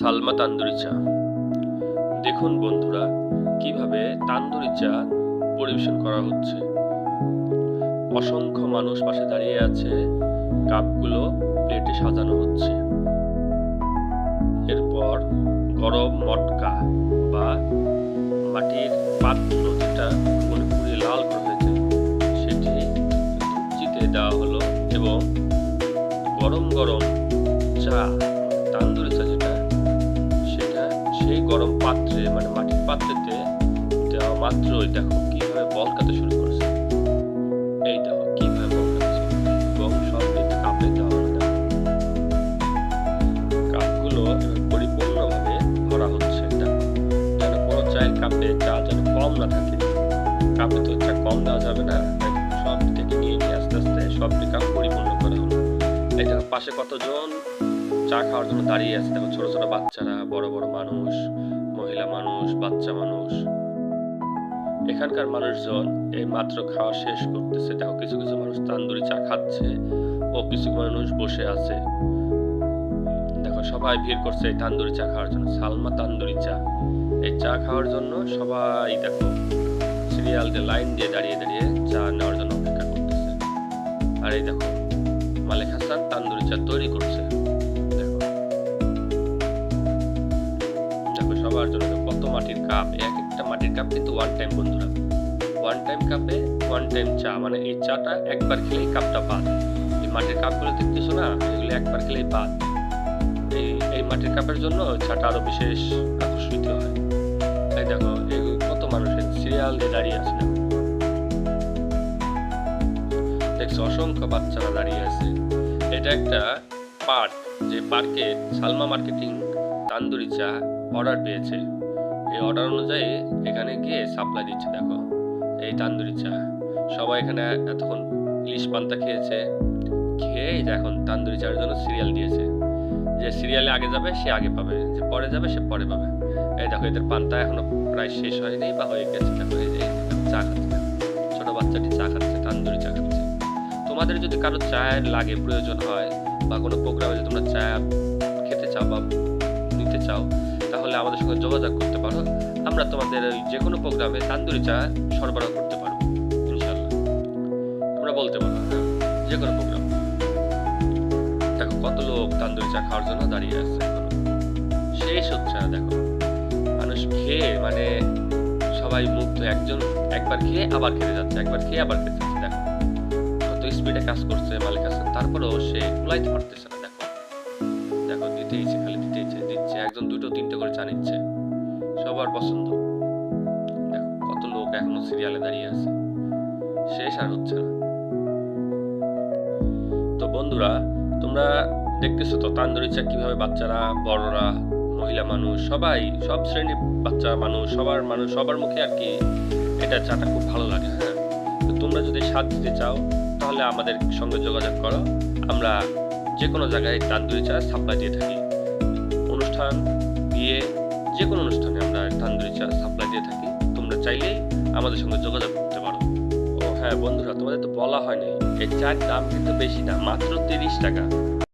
সালমা তান্দুরি চা। দেখুন বন্ধুরা, কীভাবে তান্দুরি চা পরিবেশন করা হচ্ছে। অসংখ্য মানুষ পাশে দাঁড়িয়ে আছে, কাপগুলো প্লেটে সাজানো হচ্ছে। এরপর গরম মটকা বা মাটির পাত্র যেটা পুরোপুরি লাল করা হয়েছে সেটি ধুপচিতে দেওয়া হলো এবং গরম গরম চা গরম পাত্রে মানে মাটির পাত্রেতে দেওয়া মাত্রই দেখো কীভাবে বলকাতে শুরু করেছে। এই দেখো কীভাবে বলকাচ্ছে এবং সব কাপে দেওয়া কাপগুলো পরিপূর্ণভাবে ভরা হচ্ছে দেখো যেন কোনো চায়ের কাপে চা যেন কম না থাকে। কাপে তো চা কম দেওয়া যাবে না। সব থেকে নিয়ে নিয়ে আস্তে আস্তে সবটি কাপ পরিপূর্ণ করা হলো। এই দেখো পাশে কতজন চা খাওয়ার জন্য দাঁড়িয়ে আছে দেখো ছোট ছোট বাচ্চারা, বড় বড় মানুষ, মহিলা মানুষ, বাচ্চা মানুষ। এখানকার মানুষজন এই মাত্র খাওয়া শেষ করতেছে। দেখো কিছু কিছু মানুষ তান্দুরি চা খাচ্ছে ও কিছু মানুষ বসে আছে। দেখো সবাই ভিড় করছে এই তান্দুরি চা খাওয়ার জন্য, সালমা তান্দুরি চা। এই চা খাওয়ার জন্য সবাই দেখো সিরিয়াল দিয়ে লাইন দিয়ে দাঁড়িয়ে দাঁড়িয়ে চা নেওয়ার জন্য অপেক্ষা করতেছে। আর এই দেখো মালিক হাসান তান্দুরি চা তৈরি করছে। সবার জন্য কত মাটির কাপ? এক একটা মাটির কাপ কিন্তু ওয়ান টাইম বন্ধুরা। ওয়ান টাইম কাপে ওয়ান টাইম চা। মানে এই চাটা একবার খেলেই কাপটা বাদ। এই মাটির কাপগুলো দেখতেছো না? এগুলো একবার খেলেই বাদ। এই এই মাটির কাপের জন্য চাটা আরও বিশেষ আকর্ষিত হয়। তাই দেখো কত মানুষের সিরিয়াল দিয়ে দাঁড়িয়ে আছে। দেখো দেখছ, অসংখ্য বাচ্চারা দাঁড়িয়ে আছে। এটা একটা পার্ক যে পার্কে সালমা মার্কেটিং তান্দুরি চা অর্ডার পেয়েছে এই অর্ডার অনুযায়ী এখানে গিয়ে সাপ্লাই দিচ্ছে, দেখো। এই তান্দুরি চা। সবাই এখানে এতক্ষণ ইলিশ পান্তা খেয়েছে। খেয়ে এখন তান্দুরি চার জন্য সিরিয়াল দিয়েছে। যে সিরিয়ালে আগে যাবে, সে আগে পাবে। যে পরে যাবে, সে পরে পাবে। এই দেখো, এদের পান্তা এখনও প্রায় শেষ হয়নি বা হয়ে গেছে দেখো এই যে চা খাচ্ছে। ছোটো বাচ্চাটি চা খাচ্ছে, তান্দুরি চা খাচ্ছে। তোমাদের যদি কারও চায়ের লাগে, প্রয়োজন হয়, বা কোনো প্রোগ্রামে যদি তোমরা চা খেতে চাও বা নিতে চাও তাহলে আমাদের সঙ্গে যোগাযোগ করতে পারো। আমরা তোমাদের যে কোনো প্রোগ্রামে তান্দুরি চা সরবরাহ করতে পারব ইনশাল্লাহ তোমরা বলতে পারো হ্যাঁ যে কোনো প্রোগ্রাম। দেখো, কত লোক তান্দুরি চা খাওয়ার জন্য দাঁড়িয়ে আছে। শেষ হচ্ছে না, দেখো। মানুষ খেয়ে মানে সবাই মুগ্ধ, একজন একবার খেয়ে আবার খেতে যাচ্ছে, একবার খেয়ে আবার খেতে যাচ্ছে, দেখো। কত স্পিডে কাজ করছে, মালিক হাসান তারপরেও সে কুলাইতে পারতেছে না। তিনটে করে চা নিচ্ছে। সবার পছন্দ। দেখো, কত লোক এখনও সিরিয়ালে দাঁড়িয়ে আছে। শেষ আর হচ্ছে না। তো বন্ধুরা, তোমরা দেখতেছো তো তান্দুরি চা কীভাবে বাচ্চারা, বড়রা, মহিলা মানুষ, সবাই, সব শ্রেণির বাচ্চা মানুষ, সবার মানুষ, সবার মুখে আর কি এটা চাটা খুব ভালো লাগে হ্যাঁ? তো তোমরা যদি স্বাদ দিতে চাও, তাহলে আমাদের সঙ্গে যোগাযোগ করো। আমরা যে কোনো জায়গায় তান্দুরি চা সাপ্লাই দিয়ে থাকি। অনুষ্ঠান বিয়ে যে কোনো অনুষ্ঠানে আমরা তান্দুরি চা সাপ্লাই দিয়ে থাকি। তোমরা চাইলেই আমাদের সঙ্গে যোগাযোগ করতে পারো। ও হ্যাঁ বন্ধুরা, তোমাদের তো বলা হয়নি এই চায়ের দাম কিন্তু বেশি না, মাত্র তিরিশ টাকা।